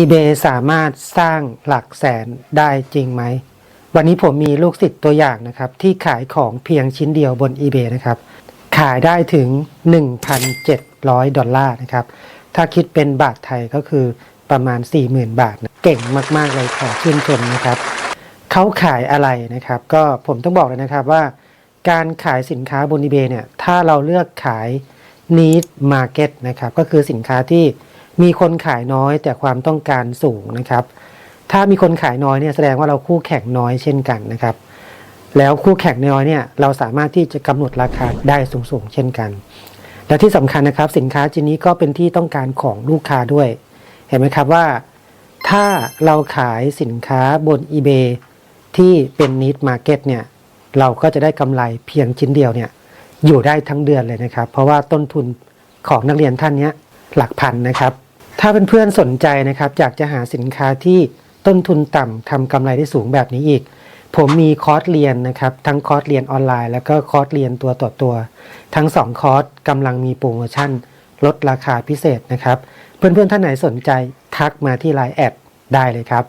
eBay สามารถสร้างหลักแสนได้จริงไหม วันนี้ผมมีลูกศิษย์ตัวอย่างนะครับ ที่ขายของเพียงชิ้นเดียวบน eBay นะครับ ขายได้ถึง 1,700 ดอลลาร์นะครับ ถ้าคิดเป็นบาทไทยก็คือประมาณ 40,000 บาทนะเก่งมาก ๆ เลยขอชื่นชมนะครับ เขาขายอะไรนะครับ ก็ผมต้องบอกเลยนะครับว่า การขายสินค้าบน eBay เนี่ย ถ้าเราเลือกขาย need market นะครับ ก็คือสินค้าที่ มีคนขายน้อยแต่ความต้องการสูงนะครับ ถ้ามีคนขายน้อยเนี่ยแสดงว่าเราคู่แข่งน้อยเช่นกันนะครับ แล้วคู่แข่งน้อยเนี่ยเราสามารถที่จะกำหนดราคาได้สูงๆเช่นกัน และที่สำคัญนะครับสินค้าชิ้นนี้ก็เป็นที่ต้องการของลูกค้าด้วย เห็นไหมครับว่า ถ้าเราขายสินค้าบน eBay ที่เป็น need market เนี่ยเราก็จะได้กำไรเพียงชิ้นเดียวเนี่ยอยู่ได้ทั้งเดือนเลยนะครับ เพราะว่าต้นทุนของนักเรียนท่านนี้หลักพันนะครับ ถ้าเเพื่อนๆสนใจนะครับอยากจะหาสินค้าที่ต้นทุนต่ำทำกำไรได้สูงแบบนี้อีก ผมมีคอร์สเรียนนะครับทั้งคอร์สเรียนออนไลน์ แล้วก็คอร์สเรียนตัวต่อตัว ทั้ง 2 คอร์สกำลังมีโปรโมชั่น ลดราคาพิเศษนะครับ เพื่อนๆท่านไหนสนใจทักมาที่ไลน์แอดได้เลยครับ